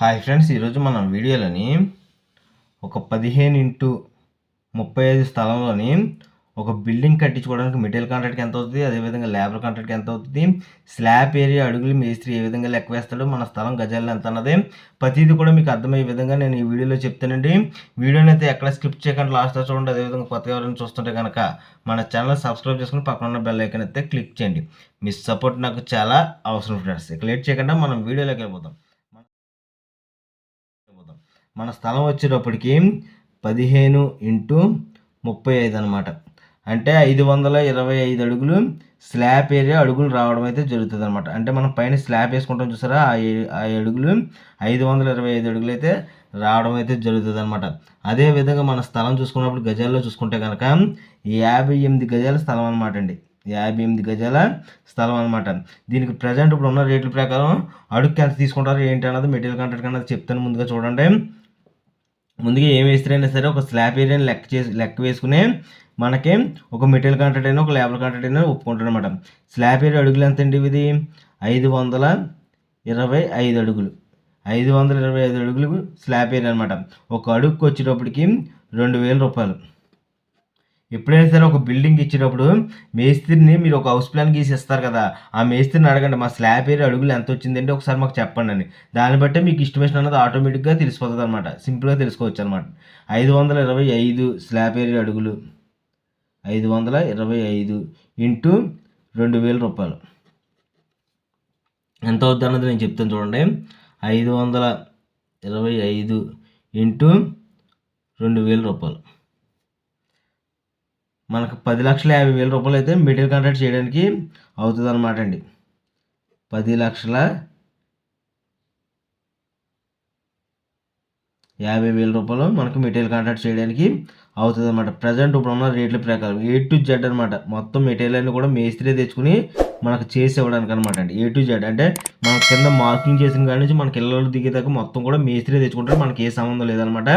Hi friends ఈరోజు మనం వీడియోలోని ఒక పదిహేను ఇంటూ ముప్పై ఐదు స్థలంలోని ఒక బిల్డింగ్ కట్టించుకోవడానికి మెటీరియల్ కాంట్రాక్ట్కి ఎంత అవుతుంది అదేవిధంగా లేబర్ కాంట్రాక్ట్కి ఎంత అవుతుంది స్లాబ్ ఏరియా అడుగులు మేస్త్రి ఏ విధంగా లెక్క వేస్తాడు మన స్థలం గజాల్లో ఎంత అన్నది ప్రతిదీ కూడా మీకు అర్థమయ్యే విధంగా నేను ఈ వీడియోలో చెప్తానండి. వీడియోని అయితే ఎక్కడ స్కిప్ చేయకుండా లాస్ట్ చూడండి. అదేవిధంగా కొత్తగా ఎవరైనా చూస్తుంటే కనుక మన ఛానల్ సబ్స్క్రైబ్ చేసుకుని పక్కన ఉన్న బెల్ ఐకన్ అయితే క్లిక్ చేయండి. మీ సపోర్ట్ నాకు చాలా అవసరం ఫ్రెండ్స్. ఇక లేట్ చేయకుండా మనం వీడియోలోకి వెళ్ళిపోతాం మన స్థలం వచ్చేటప్పటికి పదిహేను ఇంటూ ముప్పై ఐదు అనమాట అంటే ఐదు వందల ఇరవై ఐదు అడుగులు స్లాబ్ ఏరియా అడుగులు రావడం అయితే జరుగుతుంది అనమాట అంటే మనం పైన స్లాబ్ వేసుకుంటాం చూసారా? ఆ ఆ అడుగులు ఐదు వందల ఇరవై ఐదు అడుగులు అయితే రావడం అయితే జరుగుతుంది అనమాట అదే విధంగా మన స్థలం చూసుకున్నప్పుడు గజాల్లో చూసుకుంటే కనుక యాభై ఎనిమిది గజాల స్థలం అనమాట అండి. యాభై ఎనిమిది గజాల స్థలం అనమాట దీనికి ప్రజెంట్ ఇప్పుడు ఉన్న రేట్ల ప్రకారం అడుగు ఎంత తీసుకుంటారు ఏంటి అన్నది మెటీరియల్ కాంట్రాక్ట్ అన్నది చెప్తాను ముందుగా చూడండి. ముందుగా ఏం వేస్తారైనా సరే ఒక స్లాబ్ ఏరియాని లెక్క చేసి లెక్క వేసుకునే మనకి ఒక మెటీరియల్ కాంట్రాక్ట్ అయినా ఒక లేబర్ కాంట్రాక్ట్ అయినా ఒప్పుకుంటారు అనమాట స్లాబ్ ఏరియా అడుగులు ఎంత అండి ఇది ఐదు వందల ఇరవై ఐదు అడుగులు. ఐదు వందల ఇరవై ఐదు అడుగులు స్లాబ్ ఏరియా అనమాట ఒక అడుగుకి వచ్చేటప్పటికి రెండు వేల రూపాయలు. ఎప్పుడైనా సరే ఒక బిల్డింగ్ ఇచ్చేటప్పుడు మేస్త్రిని మీరు ఒక హౌస్ ప్లాన్ గీసి ఇస్తారు కదా ఆ మేస్త్రిని అడగండి మా స్లాబ్ ఏరి అడుగులు ఎంత వచ్చిందంటే ఒకసారి మాకు చెప్పండి అని. దాన్ని బట్టి మీకు ఇస్టిమేషన్ అన్నది ఆటోమేటిక్గా తెలిసిపోతుంది అనమాట సింపుల్గా తెలుసుకోవచ్చు అనమాట ఐదు వందల ఇరవై ఐదు స్లాబ్ ఏరి అడుగులు. ఐదు వందల ఇరవై ఐదు ఇంటూ రెండు వేల రూపాయలు. ఎంత అవుతుంది అన్నది నేను చెప్తాను చూడండి. ఐదు వందల ఇరవై ఐదు ఇంటూ రెండు వేల రూపాయలు. మనకు పది లక్షల యాభై వేల రూపాయలు అయితే మెటీరియల్ కాంట్రాక్ట్ చేయడానికి అవుతుంది అనమాట అండి. పది లక్షల యాభై వేల రూపాయలు మనకు మెటీరియల్ కాంట్రాక్ట్ చేయడానికి అవుతుంది అనమాట ప్రజెంట్ ఇప్పుడు ఉన్న రేట్ల ప్రకారం ఏ టు జెడ్ అనమాట మొత్తం మెటీరియల్ అన్ని కూడా మేస్త్రి తెచ్చుకుని మనకు చేసి ఇవ్వడానికి అనమాట అండి. ఏ టు జెడ్ అంటే మన కింద మార్కింగ్ చేసిన కాడి నుంచి మనకి ఇళ్ళలో దిగేదాకా మొత్తం కూడా మేస్త్రి తెచ్చుకుంటారు. మనకి ఏ సంబంధం లేదనమాట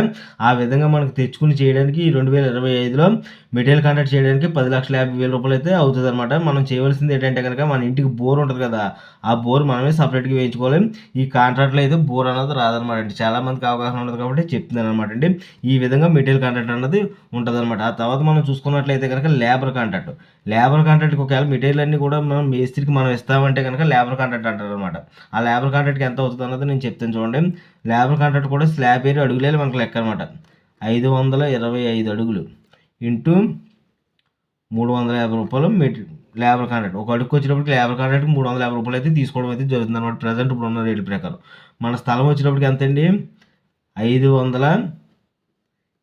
ఆ విధంగా మనకు తెచ్చుకుని చేయడానికి ఈ రెండు వేల ఇరవై ఐదులో మెటీరియల్ కాంట్రాక్ట్ చేయడానికి పది లక్షల యాభై వేల రూపాయలు అయితే అవుతుంది అనమాట మనం చేయవలసింది ఏంటంటే కనుక మన ఇంటికి బోర్ ఉంటుంది కదా ఆ బోర్ మనమే సపరేట్గా వేయించుకోవాలి. ఈ కాంట్రాక్ట్లో అయితే బోర్ అన్నది రాదనమాట అండి. చాలామందికి అవగాహన ఉండదు కాబట్టి చెప్తున్నాను అనమాట అండి. ఈ విధంగా మెటీరియల్ కాంట్రాక్ట్ అన్నది ఉంటుంది అనమాట ఆ తర్వాత మనం చూసుకున్నట్లయితే కనుక లేబర్ కాంట్రాక్ట్. లేబర్ కాంట్రాక్ట్కి ఒకవేళ మెటీరియల్ అన్ని కూడా మనం మేస్త్రికి మనం ఇస్తామంటే కనుక లేబర్ కాంట్రాక్ట్ అంటారు అనమాట ఆ లేబర్ కాంట్రాక్ట్కి ఎంత అవుతుంది అన్నది నేను చెప్తాను చూడండి. లేబర్ కాంట్రాక్ట్ కూడా స్లాబ్ ఏరియా అడుగులే మనకు లెక్క అనమాట ఐదు వందల ఇరవై ఐదు అడుగులు ఇంటూ మూడు వందల యాభై రూపాయలు మెటీ లేబర్ కాంట్రాక్ట్. ఒక అడుగు వచ్చేటప్పటికి లేబర్ కాంట్రాక్ట్కి మూడు వందల యాభై రూపాయలు అయితే తీసుకోవడం అయితే జరుగుతుంది అనమాట ప్రజెంట్ ఇప్పుడు ఉన్న రేట్ల ప్రకారం. మన స్థలం వచ్చేటప్పటికి ఎంత అండి ఐదు వందల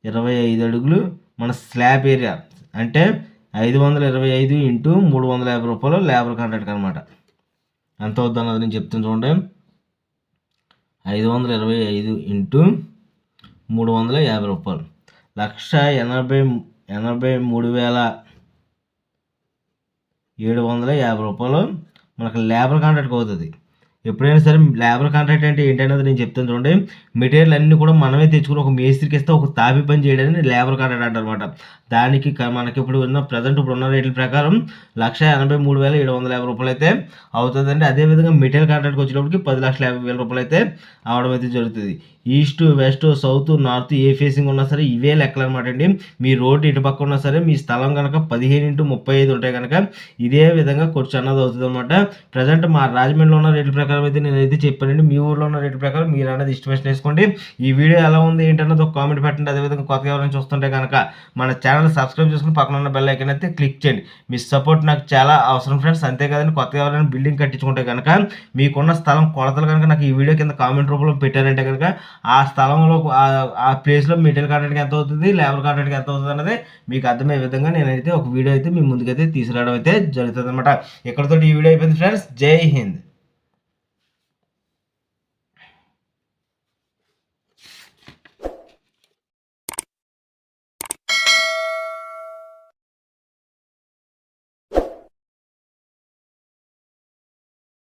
ఇరవై ఐదు అడుగులు మన స్లాబ్ ఏరియా. అంటే ఐదు వందల ఇరవై ఐదు ఇంటూ మూడు వందల యాభై రూపాయలు లేబర్ కాంట్రాక్ట్ అనమాట ఎంత అవుద్ది అన్నది నేను చెప్తాను చూడండి. ఐదు వందల ఇరవై ఐదు ఇంటూ మూడు వందల యాభై రూపాయలు. లక్ష ఎనభై ఎనభై మూడు వేల ఏడు వందల యాభై రూపాయలు మనకు లేబర్ కాంట్రాక్ట్ అవుతుంది. ఎప్పుడైనా సరే లేబర్ కాంట్రాక్ట్ అంటే ఏంటనేది నేను చెప్తాను చూడండి. మెటీరియల్ అన్నీ కూడా మనమే తెచ్చుకుని ఒక మేస్త్రికి ఇస్తే ఒక తాపి పని చేయడానికి లేబర్ కాంట్రాక్ట్ అంటారు అనమాట దానికి మనకి ఇప్పుడు ఉన్న ప్రజెంట్ ఇప్పుడు ఉన్న రేట్ల ప్రకారం లక్ష ఎనభై మూడు వేల ఏడు వందల యాభై రూపాయలు అయితే అవుతుందండి. అదేవిధంగా మెటీరియల్ కాంట్రాక్ట్కి వచ్చినప్పటికి పది లక్షల యాభై వేల రూపాయలు అయితే అవడం అయితే జరుగుతుంది. ఈస్ట్ వెస్ట్ సౌత్ నార్త్ ఏ ఫేసింగ్ ఉన్నా సరే ఇవే లెక్కలు అనమాట అండి. మీ రోడ్డు ఇటు పక్క ఉన్నా సరే మీ స్థలం కనుక పదిహేను ఇంటూ ముప్పై ఐదు ఉంటాయి కనుక ఇదే విధంగా ఖర్చు అన్నది అవుతుంది అనమాట ప్రజెంట్ మా రాజమండ్రిలో ఉన్న రేట్ల ప్రకారం అయితే నేనైతే చెప్పానండి. మీ ఊర్లో ఉన్న రేట్ల ప్రకారం మీరు అనేది ఇస్టిమేషన్ వేసుకోండి. ఈ వీడియో ఎలా ఉంది ఏంటన్నది ఒక కామెంట్ పెట్టండి. అదేవిధంగా కొత్తగా ఎవరైనా చూస్తుంటే కనుక మన ఛానల్ సబ్స్క్రైబ్ చేసుకుని పక్కన ఉన్న బెల్ ఐకన్ అయితే క్లిక్ చేయండి. మీ సపోర్ట్ నాకు చాలా అవసరం ఫ్రెండ్స్ అంతేకాదండి కొత్తగా ఎవరైనా బిల్డింగ్ కట్టించుకుంటే కనుక మీకున్న స్థలం కొలతలు కనుక నాకు ఈ వీడియో కింద కామెంట్ రూపంలో పెట్టారంటే కనుక ఆ స్థలంలో ఆ- ఆ ప్లేస్లో మెటీరియల్ కాంట్రాక్ట్కి ఎంత అవుతుంది లేబర్ కాంట్రాక్ట్కి ఎంత అవుతుంది అనేది మీకు అర్థమయ్యే విధంగా నేనైతే ఒక వీడియో అయితే మీ ముందుకైతే తీసుకురావడం అయితే జరుగుతుంది అనమాట ఇక్కడతో ఈ వీడియో అయిపోయింది ఫ్రెండ్స్ జై హింద్.